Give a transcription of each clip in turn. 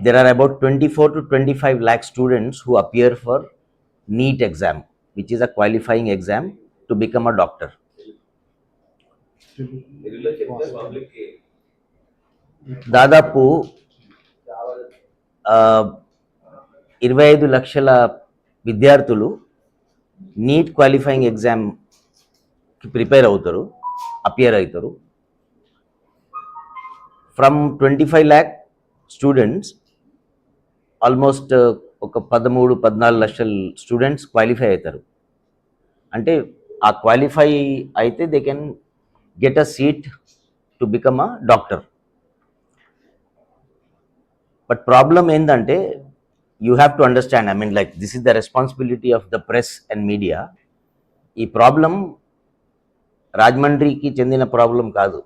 there are about 24 to 25 lakh students who appear for NEET exam, which is a qualifying exam to become a doctor. దాదాపు ఆ, ఇరవై ఐదు లక్షల విద్యార్థులు NEET qualifying ఎగ్జామ్కి prepare అవుతారు అపియర్ అవుతారు from twenty five lakh students almost uh, ఒక పదమూడు పద్నాలుగు లక్షల స్టూడెంట్స్ క్వాలిఫై అవుతారు. అంటే ఆ క్వాలిఫై అయితే they can get a seat to become a doctor but problem ఏంటంటే you have to understand I mean like this is the responsibility of the press and media ఈ ప్రాబ్లం రాజమండ్రికి చెందిన problem కాదు.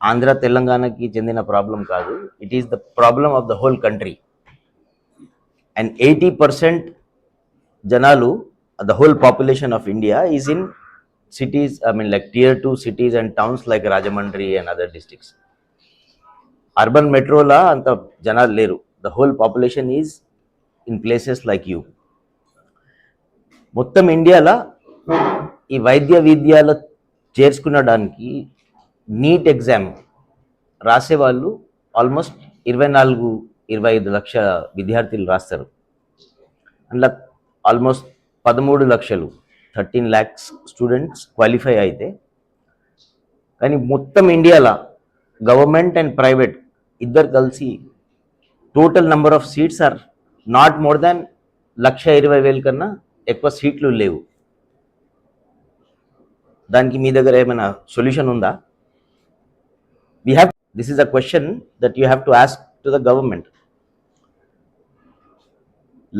ఆంధ్ర తెలంగాణకి చెందిన ప్రాబ్లం కాదు. It is the problem of the whole country and eighty percent జనాలు the whole population of India is in cities I mean like tier two cities and towns like Rajahmundry and other districts urban మెట్రోలా అంత జనాలు లేరు. The whole population is in places like you మొత్తం ఇండియాలో ఈ వైద్య విద్యాలో చేర్చుకునడానికి నీట్ ఎగ్జామ్ రాసేవాళ్ళు ఆల్మోస్ట్ ఇరవై నాలుగు ఇరవై ఐదు లక్ష విద్యార్థులు రాస్తారు. అందులో ఆల్మోస్ట్ పదమూడు లక్షలు థర్టీన్ ల్యాక్స్ స్టూడెంట్స్ క్వాలిఫై అయితే కానీ మొత్తం ఇండియాలో గవర్నమెంట్ అండ్ ప్రైవేట్ ఇద్దరు కలిసి total number of seats are not more than లక్ష ఇరవై వేల కన్నా ఎక్కువ సీట్లు లేవు. దానికి మీ దగ్గర ఏమైనా సొల్యూషన్ ఉందా? We have this is a question that you have to ask to the government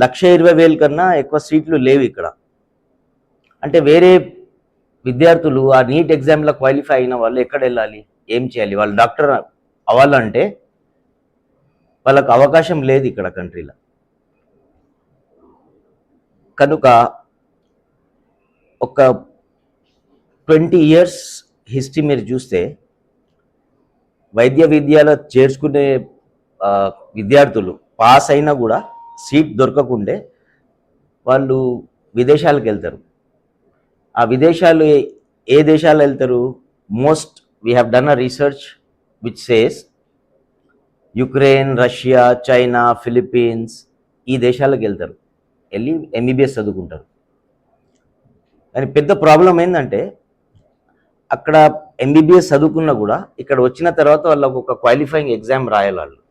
లక్ష ఇరవై వేల కన్నా ఎక్కువ సీట్లు లేవు ఇక్కడ. అంటే వేరే విద్యార్థులు ఆ నీట్ ఎగ్జామ్లో క్వాలిఫై అయిన వాళ్ళు ఎక్కడ వెళ్ళాలి? ఏం చేయాలి? వాళ్ళు డాక్టర్ అవ్వాలంటే వాళ్ళకు అవకాశం లేదు ఇక్కడ కంట్రీలో. కనుక ఒక ట్వంటీ ఇయర్స్ హిస్టరీ మీరు చూస్తే వైద్య విద్యలో చేర్చుకునే విద్యార్థులు పాస్ అయినా కూడా సీట్ దొరకకుండే వాళ్ళు విదేశాలకు వెళ్తారు. ఆ విదేశాలు ఏ- దేశాలు వెళ్తారు? Most we have done a research which says Ukraine Russia China Philippines ఈ దేశాలకు వెళ్తారు. వెళ్ళి ఎంబీబీఎస్ చదువుకుంటారు. కానీ పెద్ద ప్రాబ్లం ఏంటంటే అక్కడ ఎంబీబీఎస్ చదువుకున్నా కూడా ఇక్కడ వచ్చిన తర్వాత వాళ్ళకు ఒక క్వాలిఫైయింగ్ ఎగ్జామ్ రాయాలి వాళ్ళు.